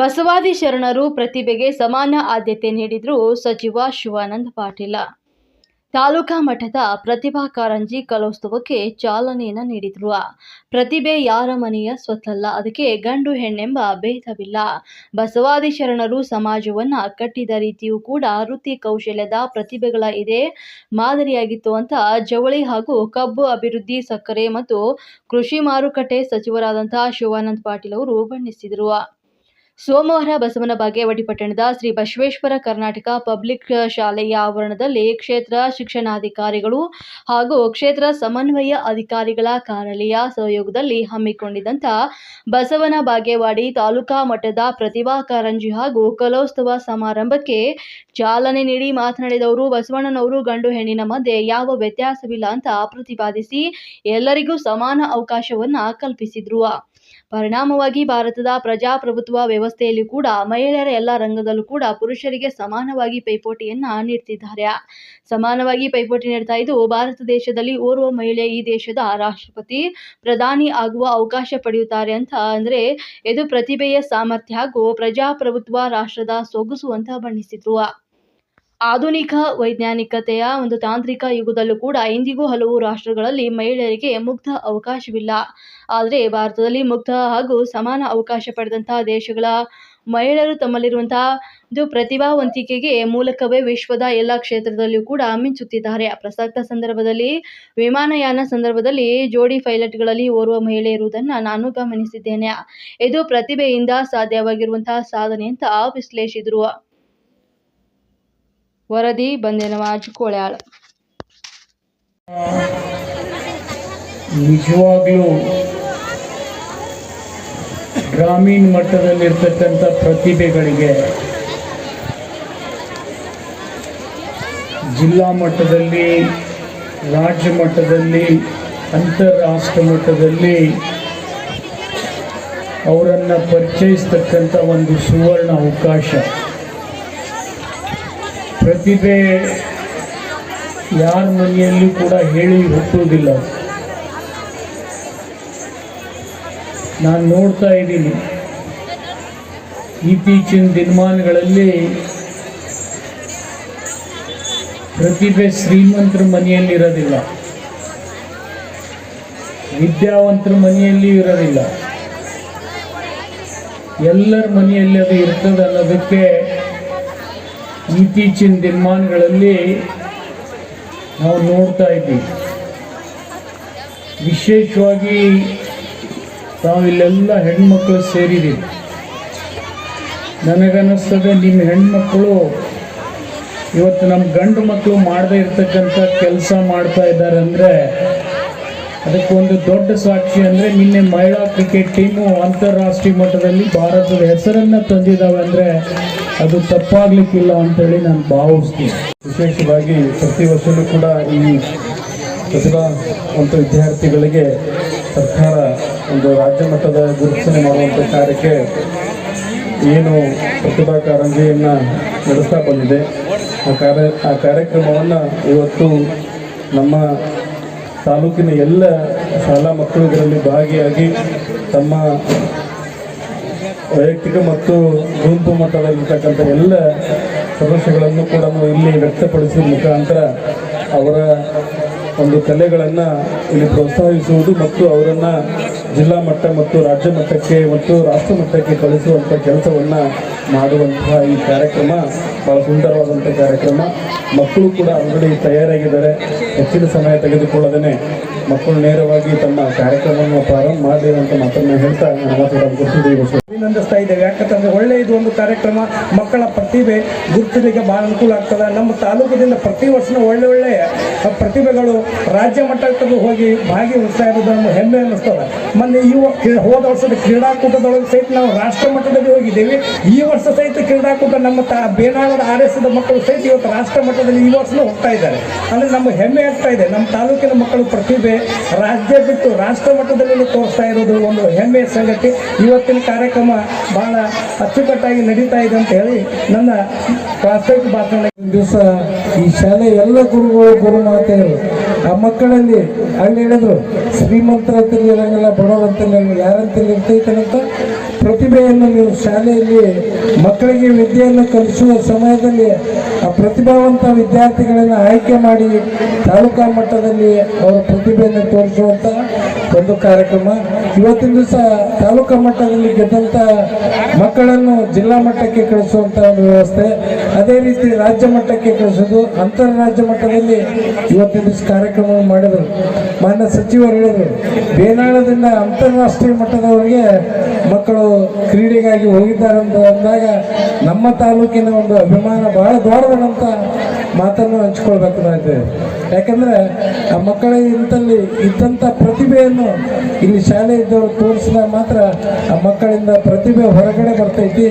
ಬಸವಾದಿ ಶರಣರು ಪ್ರತಿಭೆಗೆ ಸಮಾನ ಆದ್ಯತೆ ನೀಡಿದ್ರು ಸಚಿವ ಶಿವಾನಂದ ಪಾಟೀಲ. ತಾಲೂಕಾ ಮಠದ ಪ್ರತಿಭಾ ಕಾರಂಜಿ ಕಲೋತ್ಸವಕ್ಕೆ ಚಾಲನೆಯನ್ನು ನೀಡಿದ್ರು. ಪ್ರತಿಭೆ ಯಾರ ಮನೆಯ ಸ್ವತ್ತಲ್ಲ, ಅದಕ್ಕೆ ಗಂಡು ಹೆಣ್ಣೆಂಬ ಭೇದವಿಲ್ಲ. ಬಸವಾದಿ ಶರಣರು ಸಮಾಜವನ್ನ ಕಟ್ಟಿದ ರೀತಿಯೂ ಕೂಡ ವೃತ್ತಿ ಕೌಶಲ್ಯದ ಪ್ರತಿಭೆಗಳ ಇದೇ ಮಾದರಿಯಾಗಿತ್ತು ಅಂತ ಜವಳಿ ಹಾಗೂ ಕಬ್ಬು ಅಭಿವೃದ್ಧಿ ಸಕ್ಕರೆ ಮತ್ತು ಕೃಷಿ ಮಾರುಕಟ್ಟೆ ಸಚಿವರಾದಂತಹ ಶಿವಾನಂದ ಪಾಟೀಲ್ ಅವರು ಬಣ್ಣಿಸಿದರು. ಸೋಮವಾರ ಬಸವನ ಬಾಗೇವಾಡಿ ಪಟ್ಟಣದ ಶ್ರೀ ಬಸವೇಶ್ವರ ಕರ್ನಾಟಕ ಪಬ್ಲಿಕ್ ಶಾಲೆಯ ಆವರಣದಲ್ಲಿ ಕ್ಷೇತ್ರ ಶಿಕ್ಷಣಾಧಿಕಾರಿಗಳು ಹಾಗೂ ಕ್ಷೇತ್ರ ಸಮನ್ವಯ ಅಧಿಕಾರಿಗಳ ಕಾರ್ಯಾಲಯ ಸಹಯೋಗದಲ್ಲಿ ಹಮ್ಮಿಕೊಂಡಿದ್ದಂಥ ಬಸವನ ಬಾಗೇವಾಡಿ ತಾಲೂಕಾ ಮಟ್ಟದ ಪ್ರತಿಭಾ ಕಾರಂಜಿ ಹಾಗೂ ಕಲೋತ್ಸವ ಸಮಾರಂಭಕ್ಕೆ ಚಾಲನೆ ನೀಡಿ ಮಾತನಾಡಿದವರು. ಬಸವಣ್ಣನವರು ಗಂಡು ಹೆಣ್ಣಿನ ಮಧ್ಯೆ ಯಾವ ವ್ಯತ್ಯಾಸವಿಲ್ಲ ಅಂತ ಪ್ರತಿಪಾದಿಸಿ ಎಲ್ಲರಿಗೂ ಸಮಾನ ಅವಕಾಶವನ್ನ ಕಲ್ಪಿಸಿದ್ರು. ಪರಿಣಾಮವಾಗಿ ಭಾರತದ ಪ್ರಜಾಪ್ರಭುತ್ವ ವ್ಯವಸ್ಥೆಯಲ್ಲಿ ಕೂಡ ಮಹಿಳೆಯರ ಎಲ್ಲ ರಂಗದಲ್ಲೂ ಕೂಡ ಪುರುಷರಿಗೆ ಸಮಾನವಾಗಿ ಪೈಪೋಟಿಯನ್ನ ನೀಡ್ತಿದ್ದಾರೆ. ಸಮಾನವಾಗಿ ಪೈಪೋಟಿ ನೀಡ್ತಾ ಇದ್ದು, ಭಾರತ ದೇಶದಲ್ಲಿ ಓರ್ವ ಮಹಿಳೆ ಈ ದೇಶದ ರಾಷ್ಟ್ರಪತಿ, ಪ್ರಧಾನಿ ಆಗುವ ಅವಕಾಶ ಪಡೆಯುತ್ತಾರೆ ಅಂತ ಅಂದ್ರೆ, ಇದು ಪ್ರತಿಭೆಯ ಸಾಮರ್ಥ್ಯ ಹಾಗೂ ಪ್ರಜಾಪ್ರಭುತ್ವ ರಾಷ್ಟ್ರದ ಸೊಗಸು ಅಂತ ಬಣ್ಣಿಸಿದ್ರು. ಆಧುನಿಕ ವೈಜ್ಞಾನಿಕತೆಯ ಒಂದು ತಾಂತ್ರಿಕ ಯುಗದಲ್ಲೂ ಕೂಡ ಇಂದಿಗೂ ಹಲವು ರಾಷ್ಟ್ರಗಳಲ್ಲಿ ಮಹಿಳೆಯರಿಗೆ ಮುಗ್ಧ ಅವಕಾಶವಿಲ್ಲ. ಆದರೆ ಭಾರತದಲ್ಲಿ ಮುಗ್ಧ ಹಾಗೂ ಸಮಾನ ಅವಕಾಶ ಪಡೆದಂತಹ ದೇಶಗಳ ಮಹಿಳೆಯರು ತಮ್ಮಲ್ಲಿರುವಂತಹ ಒಂದು ಪ್ರತಿಭಾವಂತಿಕೆಗೆ ಮೂಲಕವೇ ವಿಶ್ವದ ಎಲ್ಲ ಕ್ಷೇತ್ರದಲ್ಲಿಯೂ ಕೂಡ ಮಿಂಚುತ್ತಿದ್ದಾರೆ. ಪ್ರಸಕ್ತ ಸಂದರ್ಭದಲ್ಲಿ, ವಿಮಾನಯಾನ ಸಂದರ್ಭದಲ್ಲಿ ಜೋಡಿ ಪೈಲಟ್ಗಳಲ್ಲಿ ಓರ್ವ ಮಹಿಳೆ ಇರುವುದನ್ನು ನಾನು ಗಮನಿಸಿದ್ದೇನೆ. ಇದು ಪ್ರತಿಭೆಯಿಂದ ಸಾಧ್ಯವಾಗಿರುವಂತಹ ಸಾಧನೆ ಅಂತ ವಿಶ್ಲೇಷಿಸಿದರು. ವರದಿ ಬಂದೇನವಾಜ್ ಕೋಳ್ಯಾಳ್ ನಿಜವಾಗ್ಲೂ ಗ್ರಾಮೀಣ ಮಟ್ಟದಲ್ಲಿರ್ತಕ್ಕಂಥ ಪ್ರತಿಭೆಗಳಿಗೆ ಜಿಲ್ಲಾ ಮಟ್ಟದಲ್ಲಿ, ರಾಜ್ಯ ಮಟ್ಟದಲ್ಲಿ, ಅಂತಾರಾಷ್ಟ್ರ ಮಟ್ಟದಲ್ಲಿ ಅವರನ್ನು ಪರಿಚಯಿಸ್ತಕ್ಕಂಥ ಒಂದು ಸುವರ್ಣ ಅವಕಾಶ. ಪ್ರತಿಭೆ ಯಾರ ಮನೆಯಲ್ಲೂ ಕೂಡ ಹೇಳಿ ಹುಟ್ಟುವುದಿಲ್ಲ ನಾನು ನೋಡ್ತಾ ಇದ್ದೀನಿ. ಇತ್ತೀಚಿನ ದಿನಮಾನಗಳಲ್ಲಿ ಪ್ರತಿಭೆ ಶ್ರೀಮಂತರ ಮನೆಯಲ್ಲಿ ಇರೋದಿಲ್ಲ. ವಿದ್ಯಾವಂತರ ಮನೆಯಲ್ಲಿ ಇರೋದಿಲ್ಲ. ಎಲ್ಲರ ಮನೆಯಲ್ಲಿ ಅದು ಇರ್ತದೆ ಅನ್ನೋದಕ್ಕೆ ಇತ್ತೀಚಿನ ದಿನಮಾನಗಳಲ್ಲಿ ನಾವು ನೋಡ್ತಾ ಇದ್ದೀವಿ ವಿಶೇಷವಾಗಿ ತಾವಿಲ್ಲೆಲ್ಲ ಹೆಣ್ಮಕ್ಳು ಸೇರಿದ್ದೀವಿ. ನನಗನ್ನಿಸ್ತದೆ ನಿಮ್ಮ ಹೆಣ್ಮಕ್ಳು ಇವತ್ತು ನಮ್ಮ ಗಂಡು ಮಕ್ಕಳು ಮಾಡದೇ ಇರ್ತಕ್ಕಂಥ ಕೆಲಸ ಮಾಡ್ತಾ ಇದ್ದಾರೆ ಅಂದರೆ ಅದಕ್ಕೊಂದು ದೊಡ್ಡ ಸಾಕ್ಷಿ ಅಂದರೆ ನಿನ್ನೆ ಮಹಿಳಾ ಕ್ರಿಕೆಟ್ ಟೀಮು ಅಂತಾರಾಷ್ಟ್ರೀಯ ಮಟ್ಟದಲ್ಲಿ ಭಾರತದ ಹೆಸರನ್ನು ತಂದಿದ್ದಾವೆ ಅಂದರೆ ಅದು ತಪ್ಪಾಗ್ಲಿಕ್ಕಿಲ್ಲ ಅಂತೇಳಿ ನಾನು ಭಾವಿಸ್ತೀನಿ. ವಿಶೇಷವಾಗಿ ಪ್ರತಿ ವರ್ಷವೂ ಕೂಡ ಈ ಪ್ರತಿಭಾವಂತ ವಿದ್ಯಾರ್ಥಿಗಳಿಗೆ ಸರ್ಕಾರ ಒಂದು ರಾಜ್ಯ ಮಟ್ಟದ ಗುರುತಿಸಣೆ ಮಾಡುವಂಥ ಕಾರ್ಯಕ್ಕೆ ಏನು ಪ್ರತಿಭಾ ಕಾರಂಜಿಯನ್ನು ನಡೆಸ್ತಾ ಬಂದಿದೆ. ಆ ಕಾರ್ಯ ಆ ಕಾರ್ಯಕ್ರಮವನ್ನು ಇವತ್ತು ನಮ್ಮ ತಾಲೂಕಿನ ಎಲ್ಲ ಶಾಲಾ ಮಕ್ಕಳು ಇದರಲ್ಲಿ ಭಾಗಿಯಾಗಿ ತಮ್ಮ ವೈಯಕ್ತಿಕ ಮತ್ತು ಗುಂಪು ಮಟ್ಟದಲ್ಲಿರ್ತಕ್ಕಂಥ ಎಲ್ಲ ಸಮಸ್ಯೆಗಳನ್ನು ಕೂಡ ಇಲ್ಲಿ ವ್ಯಕ್ತಪಡಿಸಿದ ಮುಖಾಂತರ ಅವರ ಒಂದು ಕಲೆಗಳನ್ನು ಇಲ್ಲಿ ಪ್ರೋತ್ಸಾಹಿಸುವುದು ಮತ್ತು ಅವರನ್ನು ಜಿಲ್ಲಾ ಮಟ್ಟ ಮತ್ತು ರಾಜ್ಯ ಮಟ್ಟಕ್ಕೆ ಮತ್ತು ರಾಷ್ಟ್ರ ಮಟ್ಟಕ್ಕೆ ಕಳಿಸುವಂಥ ಕೆಲಸವನ್ನು ಮಾಡುವಂತಹ ಈ ಕಾರ್ಯಕ್ರಮ ಬಹಳ ಸುಂದರವಾದಂಥ ಕಾರ್ಯಕ್ರಮ. ಮಕ್ಕಳು ಕೂಡ ಅಂಗಡಿ ತಯಾರಾಗಿದ್ದಾರೆ. ಹೆಚ್ಚಿನ ಸಮಯ ತೆಗೆದುಕೊಳ್ಳದೇ ಮಕ್ಕಳು ನೇರವಾಗಿ ತಮ್ಮ ಕಾರ್ಯಕ್ರಮವನ್ನು ಪ್ರಾರಂಭ ಮಾಡಲಿ ಅಂತ ಮಾತನ್ನು ಹೇಳ್ತಾ ನಾನು ಕೊಡ್ತಿದ್ದೀವಿ ಅಭಿನಂದಿಸ್ತಾ ಇದ್ದೇವೆ. ಯಾಕಂತಂದ್ರೆ ಒಳ್ಳೆ ಇದು ಒಂದು ಕಾರ್ಯಕ್ರಮ. ಮಕ್ಕಳ ಪ್ರತಿಭೆ ಗುರುತಿಲಿಕ್ಕೆ ಬಹಳ ಅನುಕೂಲ ಆಗ್ತದೆ. ನಮ್ಮ ತಾಲೂಕಿನಿಂದ ಪ್ರತಿ ವರ್ಷನೂ ಒಳ್ಳೆ ಒಳ್ಳೆಯ ಪ್ರತಿಭೆಗಳು ರಾಜ್ಯ ಮಟ್ಟಕ್ಕೂ ಹೋಗಿ ಭಾಗಿವಹಿಸ್ತಾ ಇರೋದು ನಮ್ಮ ಹೆಮ್ಮೆ ಅನ್ನಿಸ್ತದೆ. ಮೊನ್ನೆ ಈ ಹೋದ ವರ್ಷದ ಕ್ರೀಡಾಕೂಟದೊಳಗೆ ಸಹಿತ ನಾವು ರಾಷ್ಟ್ರ ಮಟ್ಟದಲ್ಲಿ ಹೋಗಿದ್ದೇವೆ. ಈ ವರ್ಷ ಸಹಿತ ಕ್ರೀಡಾಕೂಟ ನಮ್ಮ ಬೇನಾಳದ ಆರ್ ಎಸ್ ಮಕ್ಕಳು ಸಹಿತ ಇವತ್ತು ರಾಷ್ಟ್ರ ಮಟ್ಟದಲ್ಲಿ ಈ ವರ್ಷನೂ ಹೋಗ್ತಾ ಇದ್ದಾರೆ. ಅಂದರೆ ನಮ್ಮ ಹೆಮ್ಮೆ ಆಗ್ತಾ ಇದೆ. ನಮ್ಮ ತಾಲೂಕಿನ ಮಕ್ಕಳು ಪ್ರತಿಭೆ ರಾಜ್ಯ ಬಿಟ್ಟು ರಾಷ್ಟ್ರ ಮಟ್ಟದಲ್ಲಿ ತೋರಿಸ್ತಾ ಇರೋದು ಒಂದು ಹೆಮ್ಮೆಯ ಸಂಗತಿ. ಇವತ್ತಿನ ಕಾರ್ಯಕ್ರಮ ಬಹಳ ಅಚ್ಚುಕಟ್ಟಾಗಿ ನಡೀತಾ ಇದೆ ಅಂತ ಹೇಳಿ ನನ್ನ ಪ್ರಾಸ್ತಾವಿಕ ಭಾಷಣ ದಿವಸ ಈ ಶಾಲೆ ಎಲ್ಲ ಗುರುಗಳು ಗುರು ಮಾತೆಯರು ಆ ಮಕ್ಕಳಲ್ಲಿ ಅಲ್ಲಿ ಹೇಳಿದ್ರು ಶ್ರೀಮಂತರ ಇರಂಗಿಲ್ಲ, ಬಡವರ ಅಂತಲ್ಲಿ ಇರಂಗಿಲ್ಲ ಯಾರಂತಲ್ಲಿ ಇರ್ತೈತಂತ ಪ್ರತಿಭೆಯನ್ನು ನೀವು ಶಾಲೆಯಲ್ಲಿ ಮಕ್ಕಳಿಗೆ ವಿದ್ಯೆಯನ್ನು ಕಲಿಸುವ ಸಮಯದಲ್ಲಿ ಆ ಪ್ರತಿಭಾವಂತ ವಿದ್ಯಾರ್ಥಿಗಳನ್ನು ಆಯ್ಕೆ ಮಾಡಿ ತಾಲೂಕಾ ಮಟ್ಟದಲ್ಲಿ ಅವರ ಪ್ರತಿಭೆಯನ್ನು ತೋರಿಸುವಂಥ ಒಂದು ಕಾರ್ಯಕ್ರಮ. ಇವತ್ತಿನ ದಿವಸ ತಾಲೂಕು ಮಟ್ಟದಲ್ಲಿ ಗೆದ್ದಂಥ ಮಕ್ಕಳನ್ನು ಜಿಲ್ಲಾ ಮಟ್ಟಕ್ಕೆ ಕಳಿಸುವಂಥ ಒಂದು ವ್ಯವಸ್ಥೆ. ಅದೇ ರೀತಿ ರಾಜ್ಯ ಮಟ್ಟಕ್ಕೆ ಕಳಿಸೋದು ಅಂತಾರಾಜ್ಯ ಮಟ್ಟದಲ್ಲಿ ಇವತ್ತಿನ ದಿವಸ ಕಾರ್ಯಕ್ರಮವನ್ನು ಮಾಡಿದರು. ಮಾನ್ಯ ಸಚಿವರು ಹೇಳಿದರು, ಬೇನಾಳದಿಂದ ಅಂತಾರಾಷ್ಟ್ರೀಯ ಮಟ್ಟದವರಿಗೆ ಮಕ್ಕಳು ಕ್ರೀಡೆಗಾಗಿ ಹೋಗಿದ್ದಾರೆ ಅಂತ ಅಂದಾಗ ನಮ್ಮ ತಾಲೂಕಿನ ಒಂದು ಅಭಿಮಾನ ಬಹಳ ದೊಡ್ಡದಂತ ಮಾತನ್ನು ಹಂಚ್ಕೊಳ್ಬೇಕಾಗುತ್ತೆ ಯಾಕಂದ್ರೆ ಆ ಮಕ್ಕಳ ಇಂತಲ್ಲಿ ಇದ್ದಂಥ ಪ್ರತಿಭೆಯನ್ನು ಇಲ್ಲಿ ಶಾಲೆ ಇದ್ದವರು ತೋರಿಸಿದಾಗ ಮಾತ್ರ ಆ ಮಕ್ಕಳಿಂದ ಪ್ರತಿಭೆ ಹೊರಗಡೆ ಬರ್ತೈತಿ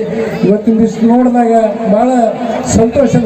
ಇವತ್ತಿನ ದಿವಸ ನೋಡಿದಾಗ ಬಹಳ ಸಂತೋಷ